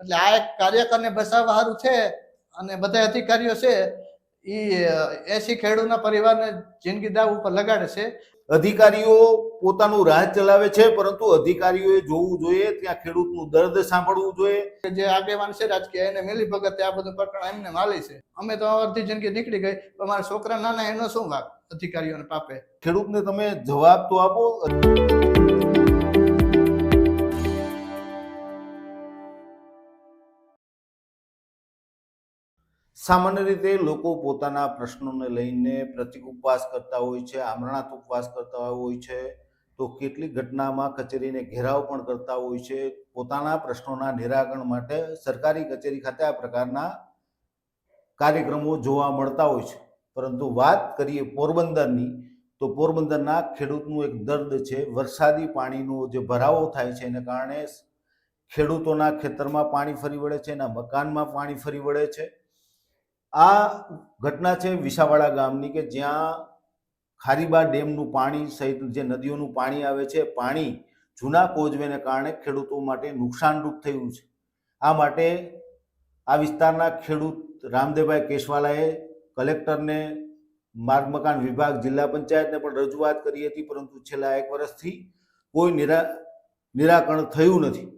એટલે આ એક કાર્યકરને બચાવવા સારું છે અને બધા અધિકારીઓ છે એ એસી ખેડૂતના પરિવારને જિંદગી દાવ ઉપર લગાડે છે. અધિકારીઓ પોતાનું રાજ ચલાવે છે પરંતુ અધિકારીઓએ જોવું જોઈએ ત્યાં ખેડૂતનું દર્દ સાંભળવું જોઈએ. જે આગેવાન છે રાજકીય એને મિલી ભગત આ બધું પ્રકરણ એમને માલી છે. અમે તો અડધી જિંદગી નીકળી ગઈ પણ મારા છોકરા નાના એનો શું ભાગ અધિકારીઓને પાપે. ખેડૂતને તમે જવાબ તો આપો. સામાન્ય રીતે લોકો પોતાના પ્રશ્નોને લઈને પ્રતિક ઉપવાસ કરતા હોય છે, આમરણાથ ઉપવાસ કરતા હોય છે, તો કેટલીક ઘટનામાં કચેરીને ઘેરાવ પણ કરતા હોય છે. પોતાના પ્રશ્નોના નિરાકરણ માટે સરકારી કચેરી ખાતે આ પ્રકારના કાર્યક્રમો જોવા મળતા હોય છે. પરંતુ વાત કરીએ પોરબંદરની, તો પોરબંદરના ખેડૂતનું એક દર્દ છે, વરસાદી પાણીનો જે ભરાવો થાય છે, એને કારણે ખેડૂતોના ખેતરમાં પાણી ફરી વળે છે, એના મકાનમાં પાણી ફરી વળે છે. આ ઘટના છે વિસાવાડા ગામની કે જ્યાં ખારીબા ડેમનું પાણી સહિત જે નદીઓનું પાણી આવે છે, પાણી જૂના કોઝવેને કારણે ખેડૂતો માટે નુકસાનરૂપ થયું છે. આ માટે આ વિસ્તારના ખેડૂત રામદેવભાઈ કેશવાલાએ કલેક્ટરને, માર્ગ મકાન વિભાગ, જિલ્લા પંચાયતને પણ રજૂઆત કરી હતી, પરંતુ છેલ્લા એક વર્ષથી કોઈ નિરા, નિરાકરણ થયું નથી.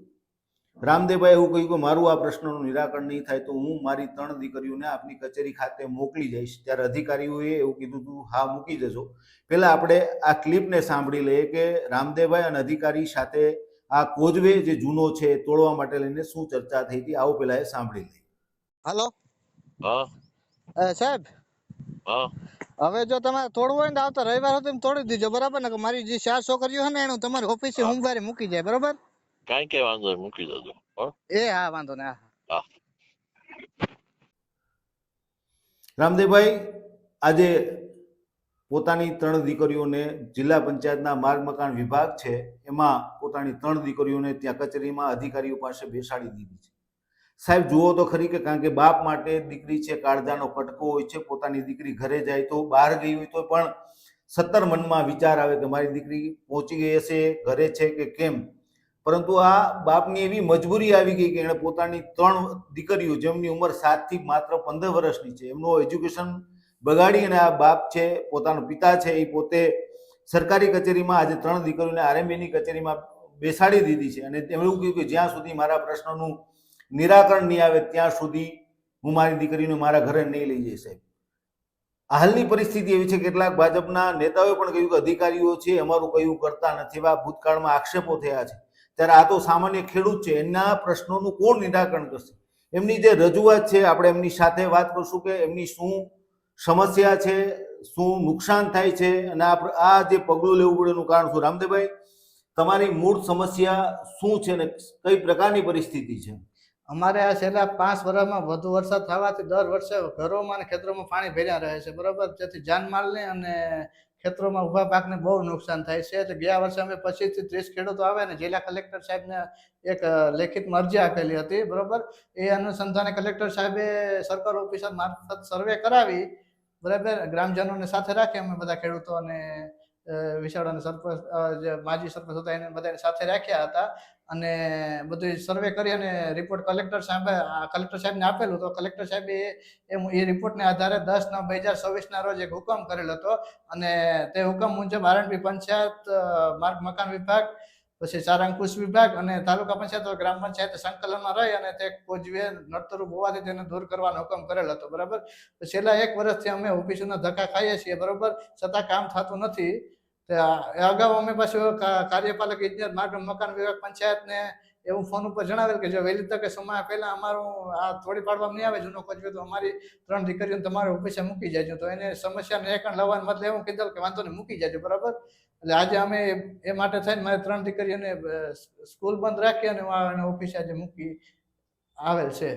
રામદેવભાઈ એવું કહ્યું કે મારું આ પ્રશ્નનું નિરાકરણ નહીં થાય તો હું મારી ત્રણ દીકરીઓને આપની કચેરી ખાતે મોકલી જઈશ. ત્યારે અધિકારીઓએ એવું કીધું હતું હા મૂકી જજો પહેલાં આપણે આ ક્લિપને સાંભળી લઈએ કે રામદેવભાઈ અને અધિકારી સાથે આ કોઝવે જે જૂનો છે એ તોડવા માટે લઈને શું ચર્ચા થઈ હતી આવો પહેલા એ સાંભળી લઈએ. હાલો? હા. એ સાહેબ? હા. હવે જો તમારે તોડવું હોય ને આવતા રવિવાર સુધી એમ તોડી દીજો બરાબર? ને મારી જે ચાર છોકરીઓ છે ને એનું તમારી ઓફિસે. સોમવારે મૂકી જાય બરાબર? કાંઈ કઈ વાંધો નહીં મૂકી દેજો એ હા વાંધો ને હા રામદેવભાઈ આજે પોતાની ત્રણ દીકરીઓને જિલ્લા પંચાયતના માર્ગ મકાન વિભાગ છે એમાં પોતાની ત્રણ દીકરીઓને ત્યાં કચેરીમાં અધિકારીઓ પાસે બેસાડી દીધી છે સાહેબ જુઓ તો ખરી કે કારણ કે બાપ માટે દીકરી છે કાળજાનો કટકો હોય છે પોતાની દીકરી ઘરે જાય તો બહાર ગઈ હોય તો પણ સત્તર મનમાં વિચાર આવે કે મારી દીકરી પહોંચી ગઈ હશે ઘરે છે કે કેમ પરંતુ આ બાપની એવી મજબૂરી આવી ગઈ કે એણે પોતાની ત્રણ દીકરીઓ, જેમની ઉંમર સાતથી માત્ર પંદર વર્ષની છે, એમનું એજ્યુકેશન બગાડી અને આ બાપ છે, પોતાનો પિતા છે, એ પોતે સરકારી કચેરીમાં આજે ત્રણ દીકરીઓને આરએમબીની કચેરીમાં બેસાડી દીધી છે. અને તેમણે એવું કહ્યું કે જ્યાં સુધી મારા પ્રશ્નનું નિરાકરણ નહીં આવે, ત્યાં સુધી હું મારી દીકરીને મારા ઘરે નહીં લઈ જઈ હાલની પરિસ્થિતિ એવી છે, કેટલાક ભાજપના નેતાઓએ પણ કહ્યું કે અધિકારીઓ છે, અમારું કયું કરતા નથી, એવા ભૂતકાળમાં આક્ષેપો થયા છે. ત્યારે આ તો સામાન્ય ખેડૂત છે, એમના પ્રશ્નોનું કોણ નિરાકરણ કરશે? એમની જે રજૂઆત છે, આપણે એમની સાથે વાત કરશું કે એમની શું સમસ્યા છે, શું નુકસાન થાય છે, અને આ જે પગલું લેવું પડે એનું કારણ શું? રામદેવભાઈ, તમારી મૂળ સમસ્યા શું છે ને કઈ પ્રકારની પરિસ્થિતિ છે? અમારે આ છેલ્લા પાંચ વર્ષમાં વધુ વરસાદ થવાથી દર વર્ષે ઘરોમાં અને ખેતરોમાં પાણી ભર્યા રહે છે, બરોબર? જેથી જાનમાલને અને ખેતરોમાં ઊભા પાકને બહુ નુકસાન થાય છે. એટલે ગયા વર્ષે અમે પચીસથી ત્રીસ ખેડૂતો આવે ને, જિલ્લા કલેક્ટર સાહેબને એક લેખિત મરજી આપેલી હતી, બરોબર? એ અનુસંધાને કલેક્ટર સાહેબે સરકાર ઓફિસર મારફત સર્વે કરાવી, બરાબર? ગ્રામજનોને સાથે રાખી અમે બધા ખેડૂતો અને સરપંચ જે માજી સરપંચ હતા એને બધાને સાથે રાખ્યા હતા અને બધું સર્વે કરી અને રિપોર્ટ કલેક્ટર સાહેબે કલેક્ટર સાહેબને આપેલું તો કલેક્ટર સાહેબે એ એ રિપોર્ટને આધારે દસ નવ બે હજાર છવ્વીસના રોજ એક હુકમ કરેલો હતો અને તે હુકમ મુજબ આરએનપી પંચાયત માર્ગ મકાન વિભાગ પછી ચારાંકુશ વિભાગ અને તાલુકા પંચાયત ગ્રામ પંચાયત સંકલનમાં રહી અને તે કોજવે નડતરૂપ હોવાથી તેને દૂર કરવાનો હુકમ કરેલ હતો, બરાબર? છેલ્લા એક વર્ષથી અમે ઓફિસોના ધક્કા ખાઈએ છીએ, બરાબર? છતાં કામ થતું નથી. અગાઉ અમે પાછું કાર્યપાલક ઇજનેર માર્ગ મકાન વિભાગ પંચાયતને એવું ફોન ઉપર જણાવેલ કે જો વહેલી તકે સમય પહેલાં અમારું આ તોડી પાડવામાં નહીં આવે જૂનો કોચવે તો અમારી ત્રણ દીકરીઓને તમારે ઓફિસે મૂકી જાય તો એને સમસ્યાને એકણ લાવવાને બદલે એવું કીધું કે વાંધો નહીં, મૂકી જાય બરાબર? એટલે આજે અમે એ માટે થઈને મારે ત્રણ દીકરીઓને સ્કૂલ બંધ રાખી અને એને ઓફિસે આજે મૂકી આવેલ છે.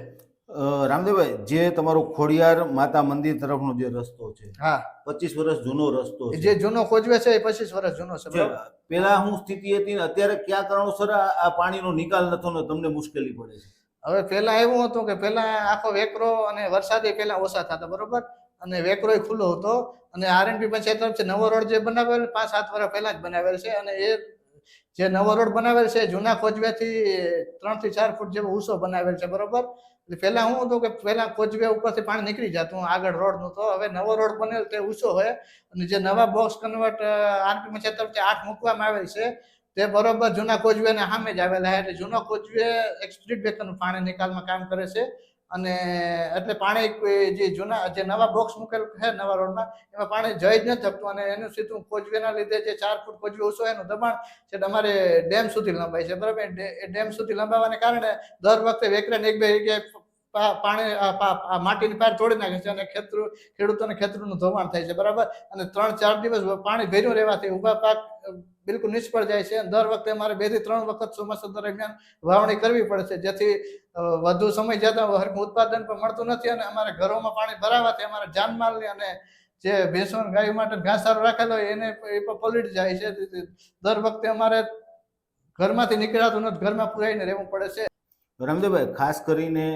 રામદેવભાઈ જે તમારો ખોડિયાર માતા મંદિર તરફનો જે રસ્તો છે હા. પચીસ વર્ષ જૂનો રસ્તો જે જૂનો ખોજવે છે એ પચીસ વર્ષ જૂનો છે પેલા હું સ્થિતિ હતી ને અત્યારે ક્યાં કારણોસર આ આ પાણીનો નિકાલ નતો ને તમને મુશ્કેલી પડે છે? હવે પેલા એવું હતું કે પેલા આખો વેકરો અને વરસાદે પેલા ઓછા થતા બરોબર? અને વેકરોય ખુલ્લો હતો. અને આરએનપી પંચાયત છે નવો રોડ જે બનાવેલ, પાંચ સાત વર્ષ પહેલા જ બનાવેલ છે. અને એ જે નવો રોડ બનાવેલ છે જૂના કોચવેથી ત્રણથી ચાર ફૂટ જેવો ઊંચો બનાવેલ છે, બરોબર? એટલે પહેલા હું હતું કે પહેલા કોચવે ઉપરથી પાણી નીકળી જતું આગળ રોડનું હવે નવો રોડ બનેલ તે ઊંચો હોય. અને જે નવા બોક્સ કન્વર્ટ આરપી પંચાયત તરફથી આઠ મૂકવામાં આવેલ છે, તે બરોબર જૂના કોચવે ને સામે જ આવેલા છે. એટલે જૂનો કોચવે એક સ્ટ્રીટ બ્રેકરનું પાણી નિકાલમાં કામ કરે છે. અને એટલે પાણી જે જૂના, જે નવા બોક્સ મૂકેલું છે નવા રોડમાં એમાં પાણી જઈ જ નથી શકતું અને એનું સીધું કોચવેના લીધે જે ચાર ફૂટ કોચવે ઓછો એનું દબાણ છે તમારે ડેમ સુધી લંબાય છે. બરાબર? એ ડેમ સુધી લંબાવાને કારણે દર વખતે વેકરાને એક બે જગ્યાએ પાણી માટીની પાર તોડી નાખે છે અને ખેતરું, ખેડૂતોને ખેતરનું ધોવાણ થાય છે. બરાબર? અને ત્રણ ચાર દિવસ પાણી ભેર્યું રહેવાથી ઊભા પાક બિલકુલ નિષ્ફળ જાય છે દર વખતે મારે બેથી ત્રણ વખત ચોમાસા દરમિયાન વાવણી કરવી પડે છે. જેથી વધુ સમય જતા હરખું ઉત્પાદન પણ મળતું નથી અને અમારે ઘરોમાં પાણી ભરાવાથી અમારા જાનમાલની અને જે ભેંસો ગાય માટે ઘાસચારો રાખેલો હોય એને એ પણ પલળી જાય છે. દર વખતે અમારે ઘરમાંથી નીકળાતું નથી. ઘરમાં પુરાઈને રહેવું પડે છે. રામદેવભાઈ, ખાસ કરીને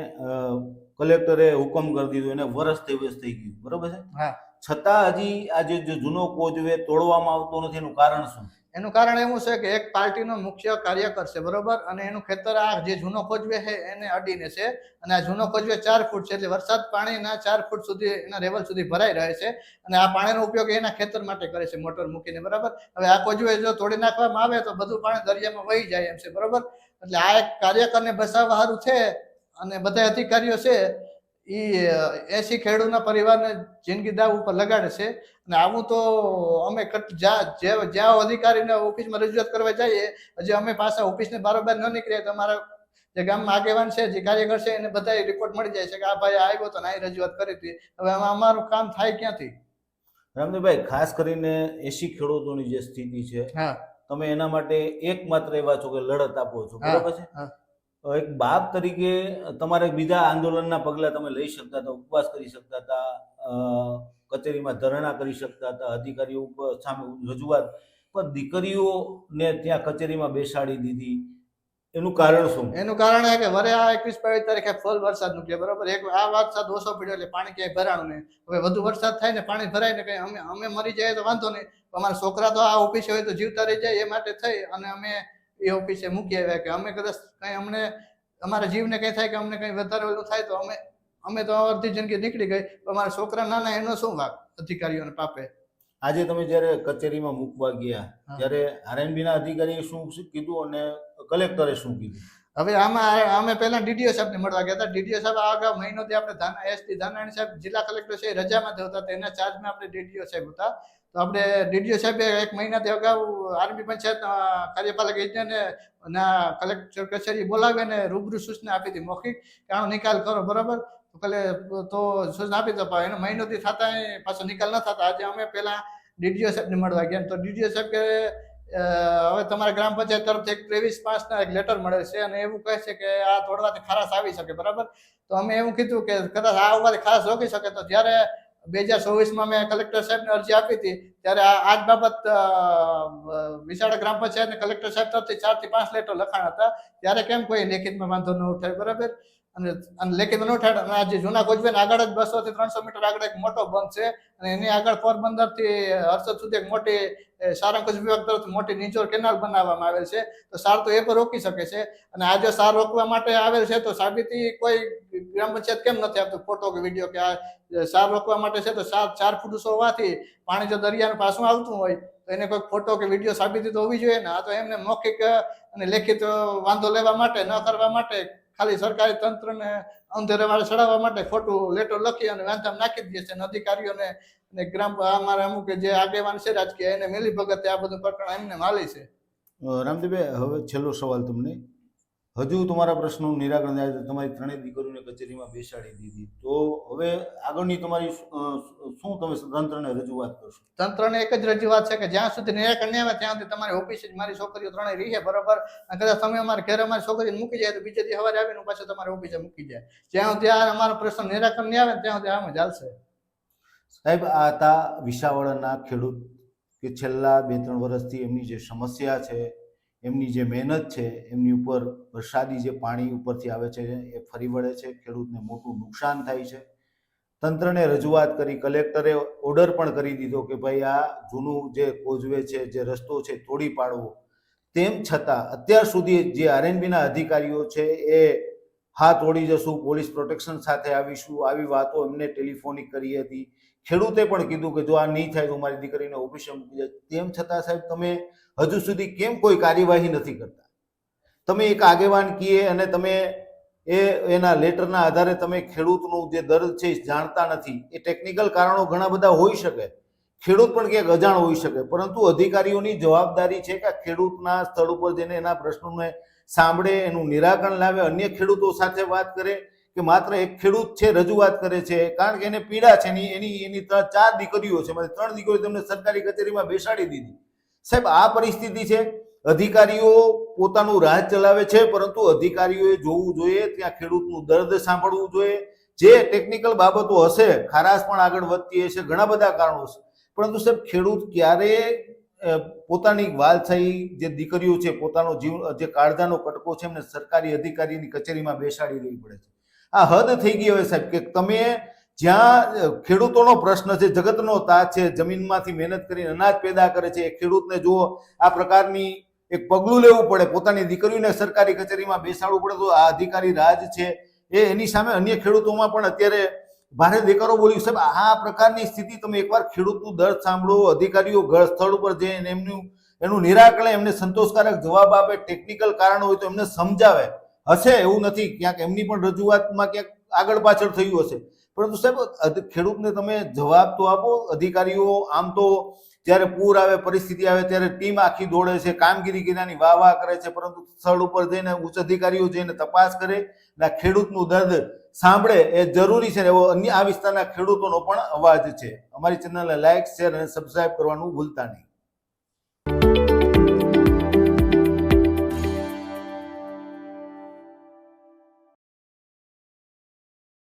કલેક્ટરે હુકમ કરી દીધો એને વરસ દિવસ થઈ ગયું. બરોબર છે? હા. છતાં હજી આ જે જૂનો કોચવે તોડવામાં આવતો નથી. એનું કારણ શું? એનું કારણ એવું છે કે એક પાર્ટીનો મુખ્ય કાર્યકર છે બરોબર? અને એનું ખેતર આ જે જૂનો કોચવે છે એને અડીને છે. અને આ જૂનો કોચવે ચાર ફૂટ છે એટલે વરસાદ પાણીના ચાર ફૂટ સુધી એના લેવલ સુધી ભરાઈ રહે છે. અને આ પાણીનો ઉપયોગ એના ખેતર માટે કરે છે મોટર મૂકીને બરાબર? હવે આ કોચવે જો તોડી નાખવામાં આવે તો બધું પાણી દરિયામાં વહી જાય એમ છે બરોબર? એટલે આ એક કાર્યકરને બસાવવા સારું છે. અને બધા અધિકારીઓ છે એ એસી ખેડૂતના પરિવારને જિંદગી દાવ ઉપર લગાડે છે. અને આવું તો અમે જ્યાં અધિકારીને ઓફિસમાં રજૂઆત કરવા જઈએ હજી અમે પાછા ઓફિસને બારોબાર ન નીકળીએ તો અમારા જે ગામમાં આગેવાન છે જે કાર્યકર છે એને બધા રિપોર્ટ મળી જાય છે કે આ ભાઈ આવ્યો તો ને રજૂઆત કરી હતી. હવે આમાં અમારું કામ થાય ક્યાંથી? રામદેવભાઈ ખાસ કરીને એસી ખેડૂતોની જે સ્થિતિ છે તમે એના માટે એકમાત્ર એવા છો કે લડત આપો છો. બરાબર છે? એક બાપ તરીકે તમારે બીજા આંદોલનના પગલા તમે લઈ શકતા હતા, ઉપવાસ કરી શકતા હતા કચેરીમાં ધરણા કરી શકતા હતા, અધિકારીઓ ઉપર સામે રજૂઆત. પણ દીકરીઓને ત્યાં કચેરીમાં બેસાડી દીધી. એનું કારણ શું? એનું કારણ કે વરે આ એકવીસ બાવીસ તારીખે ફૂલ વરસાદ મૂક્યો, બરોબર? એક આ વરસાદ ઓછો પડ્યો એટલે પાણી ક્યાંય ભરાણું નહીં. હવે વધુ વરસાદ થાય ને પાણી ભરાય ને કઈ અમે અમે મરી જાય તો વાંધો નહીં. અમારા છોકરા તો આ ઓફિસે હોય તો જીવતા રહી જાય એ માટે થઈ અને અમે એ ઓફિસે મૂકી આવ્યા કે અમે કદાચ કઈ અમને અમારા જીવને કઈ થાય કે અમને કઈ વધારે ઓલું થાય તો અમે અમે તો અડધી જિંદગી નીકળી ગઈ અમારા છોકરા નાના એનો શું વાક? અધિકારીઓને પાપે. આજે તમે જ્યારે કચેરીમાં મૂકવા ગયા. ત્યારે આરએનબી ના અધિકારીએ શું કીધું અને કલેક્ટરે શું કીધું? હવે આમાં અમે પહેલા ડીડીઓ સાહેબને મળવા ગયા હતા. ડીડીઓ સાહેબ આ અગાઉ મહિનોથી આપણે ધાના એસટી ધાનાણી સાહેબ જિલ્લા કલેક્ટર છે રજામાં હતા એના ચાર્જમાં આપણે ડીડીઓ સાહેબ હતા. આપણે ડીડીઓ સાહેબે એક મહિનાથી અગાઉ આર્મી પંચાયત કાર્યપાલક એજન્ટને કલેક્ટર કચેરી બોલાવીને રૂબરૂ સૂચના આપી હતી. મૌખિક કે આનો નિકાલ કરો, બરાબર? કલે, તો સૂચના આપી દો એનો મહિનોથી થતા પાછો નિકાલ ન થતા. આજે અમે પહેલાં ડીડીઓ સાહેબને મળવા ગયા. તો ડીડીઓ સાહેબ કે હવે તમારા ગ્રામ પંચાયત તરફથી એક ત્રેવીસ પાંચના એક લેટર મળે છે અને એવું કહે છે કે આ તોડવાથી ખારાશ આવી શકે, બરાબર? તો અમે એવું કીધું કે કદાચ આ આવવાથી ખારાશ રોકી શકે. તો જ્યારે બે હજાર ચોવીસમાં મેં કલેક્ટર સાહેબને અરજી આપી હતી, ત્યારે આ આજ બાબત વિશાળ ગ્રામ પંચાયતને કલેક્ટર સાહેબ તરફથી ચારથી પાંચ લેટર લખાણ હતા. ત્યારે કેમ કોઈ લેખિતમાં વાંધો ન ઉઠાય, બરાબર? અને અને લેખિત ઉઠાય અને આ જે જૂના કોચવેન આગળ જ બસો થી ત્રણસો મીટર આગળ એક મોટો બંધ છે. અને એની આગળ પોરબંદરથી હર્ષદ સુધી એક મોટી સારંગજ વિભાગ તરફથી મોટી નીચોર કેનાલ બનાવવામાં આવેલ છે. તો સાર તો એ પણ રોકી શકે છે. અને આ જો સાર રોકવા માટે આવેલ છે, તો સાબિતી કોઈ ગ્રામ પંચાયત કેમ નથી આપતું ફોટો કે વીડિયો કે આ સાર રોકવા માટે છે, તો સાર ચાર ફૂટ ઊંચો હોવાથી પાણી જો દરિયાનું પાછું આવતું હોય, તો એને કોઈ ફોટો કે વીડિયો સાબિતી તો હોવી જોઈએ ને? આ તો એમને મૌખિક અને લેખિત વાંધો લેવા માટે, ન કરવા માટે ખાલી સરકારી તંત્રને અંધેરે વાળે ચડાવવા માટે ખોટું લેટર લખી અને વાંધામ નાખી દે છે અને અધિકારીઓને અને ગ્રામ અમારા અમુક જે આગેવાન છે રાજકીય એને મેલી ભગતે આ બધું પ્રકરણ એમને માલી છે. અ, હવે છેલ્લો સવાલ તમને. હજુ તમારા પ્રશ્નનું નિરાકરણ થાય તો તમારી ત્રણેય દીકરીઓને કચેરીમાં બેસાડી દીધી. તો હવે આગળની તમારી શું તમે તંત્રને રજૂઆત કરશો? તંત્રને એક જ રજૂઆત છે કે જ્યાં સુધી નિરાકરણ નહીં આવે ત્યાં સુધી તમારી ઓફિસે જ મારી છોકરીઓ ત્રણેય રહી છે બરોબર? અને કદાચ તમે અમારે ઘરે અમારી છોકરીને મૂકી જાય તો બીજે દી સવારે આવીને પાછું તમારી ઓફિસે મૂકી જાય. જ્યાં આ અમારો પ્રશ્ન નિરાકરણ નહીં આવે ત્યાં સુધી આમ ચાલશે. સાહેબ આ હતા વિસાવળના ખેડૂત કે છેલ્લા બે ત્રણ વર્ષથી એમની જે સમસ્યા છે એમની જે મહેનત છે, એમની ઉપર વરસાદી જે પાણી ઉપરથી આવે છે, એ ફરી વળે છે, ખેડૂતને મોટું નુકસાન થાય છે. તંત્રને રજૂઆત કરી, કલેક્ટરે ઓર્ડર પણ કરી દીધો કે ભાઈ આ જૂનું જે કોઝવે છે, જે રસ્તો છે, તોડી પાડવો. તેમ છતાં, અત્યાર સુધી જે આરએનબીના અધિકારીઓ છે, એ હા તોડી જશું, પોલીસ પ્રોટેક્શન સાથે આવીશું, આવી વાતો એમને ટેલિફોનિક કરી હતી. ખેડૂતે પણ કીધું કે જો આ નહીં થાય તો મારી દીકરીને ઓફિસે મૂકી જાય તેમ છતાં સાહેબ તમે હજુ સુધી કેમ કોઈ કાર્યવાહી નથી કરતા? તમે એક આગેવાન કીએ અને તમે એ, એના લેટરના આધારે તમે ખેડૂતનું જે દર્દ છે એ જાણતા નથી. એ ટેકનિકલ કારણો ઘણા બધા હોઈ શકે. ખેડૂત પણ ક્યાંક અજાણ હોઈ શકે. પરંતુ અધિકારીઓની જવાબદારી છે કે ખેડૂતના સ્થળ ઉપર જઈને એના પ્રશ્નોને સાંભળે, એનું નિરાકરણ લાવે, અન્ય ખેડૂતો સાથે વાત કરે કે માત્ર એક ખેડૂત છે, રજૂઆત કરે છે, કારણ કે એને પીડા છે એની એની એની ચાર દીકરીઓ છે. મારી ત્રણ દીકરીઓ તેમને સરકારી કચેરીમાં બેસાડી દીધી. સાહેબ, આ પરિસ્થિતિ છે. અધિકારીઓ પોતાનું રાજ ચલાવે છે, પરંતુ અધિકારીઓએ જોવું જોઈએ, ત્યાં ખેડૂતનું દર્દ સાંભળવું જોઈએ. જે ટેકનિકલ બાબતો હશે, ખારાશ પણ આગળ વધતી હશે, ઘણા બધા કારણો છે પરંતુ સાહેબ, ખેડૂત ક્યારે પોતાની વાલસાઈ જે દીકરીઓ છે, પોતાનો જીવ, જે કાળજાનો કટકો છે, એમને સરકારી અધિકારીની કચેરીમાં બેસાડી દેવી પડે છે. આ હદ થઈ ગઈ હવે સાહેબ કે તમે જ્યાં ખેડૂતોનો પ્રશ્ન છે, જગતનો તાજ છે, જમીનમાંથી મહેનત કરીને અનાજ પેદા કરે છે, એ ખેડૂતને જુઓ, આ પ્રકારની એક પગલું લેવું પડે. પોતાની દીકરીઓને સરકારી કચેરીમાં બેસાડવું પડે તો આ અધિકારી રાજ છે. એ એની સામે અન્ય ખેડૂતોમાં પણ અત્યારે ભારે દેકારો બોલ્યું. સાહેબ, આ પ્રકારની સ્થિતિ તમે એકવાર ખેડૂતનું દર્દ સાંભળો, અધિકારીઓ ઘર સ્થળ ઉપર જઈને એમનું, એનું નિરાકરણ, એમને સંતોષકારક જવાબ આપે ટેકનિકલ કારણ હોય તો એમને સમજાવે. હશે એવું નથી. ક્યાંક એમની પણ રજૂઆતમાં ક્યાંક આગળ પાછળ થયું હશે. પરંતુ સાહેબ ખેડૂતને તમે જવાબ તો આપો. અધિકારીઓ આમ તો જ્યારે પૂર આવે, પરિસ્થિતિ આવે ત્યારે ટીમ આખી દોડે છે, કામગીરી કર્યાની વાહ વાહ કરે છે, પરંતુ સ્થળ ઉપર જઈને ઉચ્ચ અધિકારીઓ જઈને તપાસ કરે ના ખેડૂતનું દર્દ સાંભળે એ જરૂરી છે એવો અન્ય આ વિસ્તારના ખેડૂતોનો પણ અવાજ છે. અમારી ચેનલને લાઇક શેર અને સબસ્ક્રાઇબ કરવાનું ભૂલતા નહીં.